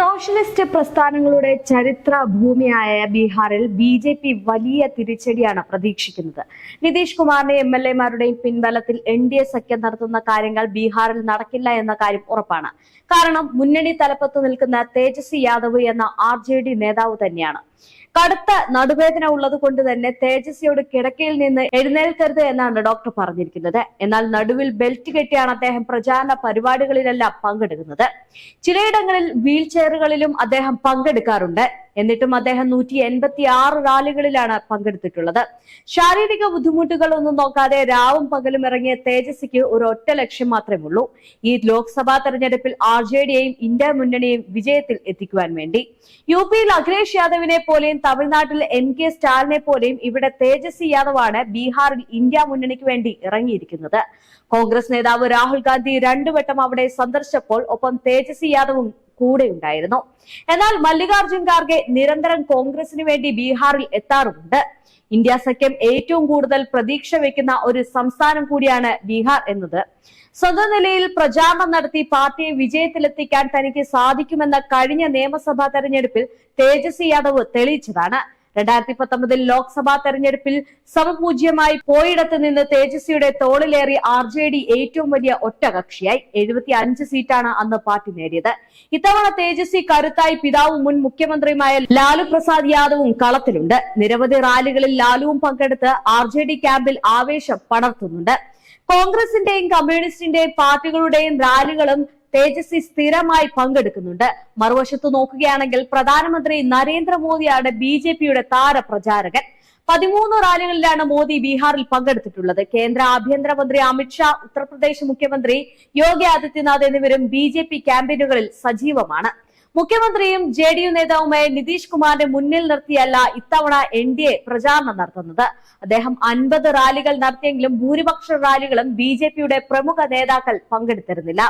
Socialist പ്രസ്ഥാനങ്ങളുടെ ചരിത്ര ഭൂമിയായ ബീഹാറിൽ ബി ജെ പി വലിയ തിരിച്ചടിയാണ് പ്രതീക്ഷിക്കുന്നത്. നിതീഷ് കുമാറിന്റെ എം എൽ എമാരുടെയും പിൻബലത്തിൽ എൻ ഡി എ സഖ്യം നടത്തുന്ന കാര്യങ്ങൾ ബീഹാറിൽ നടക്കില്ല എന്ന കാര്യം ഉറപ്പാണ്. കാരണം മുന്നണി തലപ്പത്ത് നിൽക്കുന്ന തേജസ്വി യാദവ് എന്ന ആർ നേതാവ് തന്നെയാണ്. കടുത്ത നടുവേദന ഉള്ളത് കൊണ്ട് തന്നെ തേജസ്വിയോട് കിടക്കയിൽ നിന്ന് എഴുന്നേൽക്കരുത് എന്നാണ് ഡോക്ടർ പറഞ്ഞിരിക്കുന്നത്. എന്നാൽ നടുവിൽ ബെൽറ്റ് കെട്ടിയാണ് അദ്ദേഹം പ്രചാരണ പരിപാടികളിലെല്ലാം പങ്കെടുക്കുന്നത്. ചിലയിടങ്ങളിൽ വീൽ ചെയറുകളിലും അദ്ദേഹം പങ്കെടുക്കാറുണ്ട്. എന്നിട്ടും അദ്ദേഹം നൂറ്റി എൺപത്തി ആറ് റാലികളിലാണ് പങ്കെടുത്തിട്ടുള്ളത്. ശാരീരിക ബുദ്ധിമുട്ടുകൾ ഒന്നും നോക്കാതെ രാവും പകലും ഇറങ്ങിയ തേജസ്വിക്ക് ഒരു ഒറ്റ ലക്ഷ്യം മാത്രമേ ഉള്ളൂ ഈ ലോക്സഭാ തെരഞ്ഞെടുപ്പിൽ ആർ ജെ ഡിയെയും ഇന്ത്യ മുന്നണിയെയും വിജയത്തിൽ എത്തിക്കുവാൻ വേണ്ടി. യു പിയിൽ അഖിലേഷ് യാദവിനെ പോലെയും തമിഴ്നാട്ടിൽ എം കെ സ്റ്റാലിനെ പോലെയും ഇവിടെ തേജസ്വി യാദവാണ് ബീഹാറിൽ ഇന്ത്യ മുന്നണിക്ക് വേണ്ടി ഇറങ്ങിയിരിക്കുന്നത്. കോൺഗ്രസ് നേതാവ് രാഹുൽ ഗാന്ധി രണ്ടുവട്ടം അവിടെ സന്ദർശിച്ചപ്പോൾ ഒപ്പം തേജസ്വി യാദവും കൂടെ ഉണ്ടായിരുന്നു എന്നാൽ മല്ലികാർജുൻ ഖാർഗെ നിരന്തരം കോൺഗ്രസിന് വേണ്ടി ബീഹാറിൽ എത്താറുമുണ്ട്. ഇന്ത്യ സഖ്യം ഏറ്റവും കൂടുതൽ പ്രതീക്ഷ വെക്കുന്ന ഒരു സംസ്ഥാനം കൂടിയാണ് ബീഹാർ എന്നത്. സ്വന്തം നിലയിൽ പ്രചാരണം നടത്തി പാർട്ടിയെ വിജയത്തിലെത്തിക്കാൻ തനിക്ക് സാധിക്കുമെന്ന കഴിഞ്ഞ നിയമസഭാ തെരഞ്ഞെടുപ്പിൽ തേജസ്വി യാദവ് തെളിയിച്ചതാണ്. രണ്ടായിരത്തി പത്തൊമ്പതിൽ ലോക്സഭാ തെരഞ്ഞെടുപ്പിൽ സമപൂജ്യമായി പോയിടത്ത് നിന്ന് തേജസ്വിയുടെ തോളിലേറി ആർ ജെ ഡി ഏറ്റവും വലിയ ഒറ്റകക്ഷിയായി എഴുപത്തി അഞ്ച് സീറ്റാണ് അന്ന് പാർട്ടി നേടിയത്. ഇത്തവണ തേജസ്വി കരുത്തായി പിതാവും മുൻ മുഖ്യമന്ത്രിയുമായ ലാലു പ്രസാദ് യാദവും കളത്തിലുണ്ട്. നിരവധി റാലികളിൽ ലാലുവും പങ്കെടുത്ത് ആർ ജെ ഡി ക്യാമ്പിൽ ആവേശം പടർത്തുന്നുണ്ട്. കോൺഗ്രസിന്റെയും കമ്മ്യൂണിസ്റ്റിന്റെയും പാർട്ടികളുടെയും റാലികളും തേജസ്വി സ്ഥിരമായി പങ്കെടുക്കുന്നുണ്ട്. മറുവശത്ത് നോക്കുകയാണെങ്കിൽ പ്രധാനമന്ത്രി നരേന്ദ്രമോദിയാണ് ബി ജെ പിയുടെ താരപ്രചാരകൻ. പതിമൂന്ന് റാലികളിലാണ് മോദി ബീഹാറിൽ പങ്കെടുത്തിട്ടുള്ളത്. കേന്ദ്ര ആഭ്യന്തരമന്ത്രി അമിത്ഷാ ഉത്തർപ്രദേശ് മുഖ്യമന്ത്രി യോഗി ആദിത്യനാഥ് എന്നിവരും ബി ജെ പി ക്യാമ്പയിനുകളിൽ സജീവമാണ്. മുഖ്യമന്ത്രിയും ജെ ഡി യു നേതാവുമായ നിതീഷ് കുമാറിനെ മുന്നിൽ നിർത്തിയല്ല ഇത്തവണ എൻ ഡി എ പ്രചാരണം നടത്തുന്നത്. അദ്ദേഹം അൻപത് റാലികൾ നടത്തിയെങ്കിലും ഭൂരിപക്ഷ റാലികളും ബി ജെ പിയുടെ പ്രമുഖ നേതാക്കൾ പങ്കെടുത്തിരുന്നില്ല.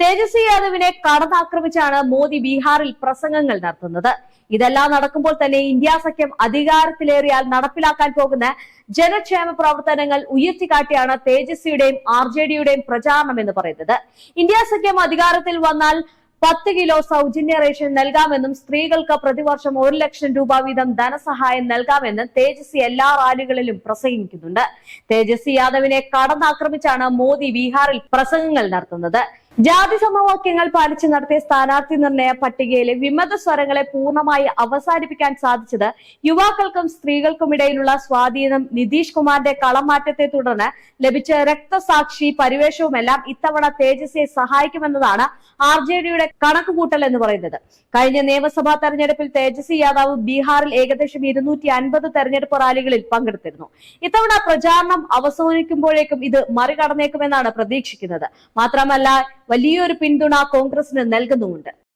തേജസ്വി യാദവിനെ കടന്നാക്രമിച്ചാണ് മോദി ബീഹാറിൽ പ്രസംഗങ്ങൾ നടത്തുന്നത്. ഇതെല്ലാം നടക്കുമ്പോൾ തന്നെ ഇന്ത്യ സഖ്യം അധികാരത്തിലേറിയാൽ നടപ്പിലാക്കാൻ പോകുന്ന ജനക്ഷേമ പ്രവർത്തനങ്ങൾ ഉയർത്തിക്കാട്ടിയാണ് തേജസ്വിയുടെയും ആർ ജെ ഡിയുടെയും പ്രചാരണം എന്ന് പറയുന്നത്. ഇന്ത്യ സഖ്യം അധികാരത്തിൽ വന്നാൽ പത്ത് കിലോ സൗജന്യ റേഷൻ നൽകാമെന്നും സ്ത്രീകൾക്ക് പ്രതിവർഷം ഒരു ലക്ഷം രൂപ വീതം ധനസഹായം നൽകാമെന്നും തേജസ്വി എല്ലാ റാലികളിലും പ്രസംഗിക്കുന്നുണ്ട്. തേജസ്വി യാദവിനെ കടന്നാക്രമിച്ചാണ് മോദി ബീഹാറിൽ പ്രസംഗങ്ങൾ നടത്തുന്നത്. ജാതി സമവാക്യങ്ങൾ പാലിച്ച് നടത്തിയ സ്ഥാനാർത്ഥി നിർണയ പട്ടികയിലെ വിമത സ്വരങ്ങളെ പൂർണമായി അവസാനിപ്പിക്കാൻ സാധിച്ചത് യുവാക്കൾക്കും സ്ത്രീകൾക്കും ഇടയിലുള്ള സ്വാധീനം നിതീഷ് കുമാറിന്റെ കളമാറ്റത്തെ തുടർന്ന് ലഭിച്ച രക്തസാക്ഷി പരിവേഷവുമെല്ലാം ഇത്തവണ തേജസ്വിയെ സഹായിക്കുമെന്നതാണ് ആർ ജെ ഡിയുടെ കണക്കുകൂട്ടൽ എന്ന് പറയുന്നത്. കഴിഞ്ഞ നിയമസഭാ തെരഞ്ഞെടുപ്പിൽ തേജസ്വി യാദവ് ബീഹാറിൽ ഏകദേശം ഇരുന്നൂറ്റി അൻപത് തെരഞ്ഞെടുപ്പ് റാലികളിൽ പങ്കെടുത്തിരുന്നു. ഇത്തവണ പ്രചാരണം അവസാനിക്കുമ്പോഴേക്കും ഇത് മറികടന്നേക്കുമെന്നാണ് പ്രതീക്ഷിക്കുന്നത്. മാത്രമല്ല വലിയൊരു പിന്തുണ കോൺഗ്രസിന് നൽകുന്നുമുണ്ട്.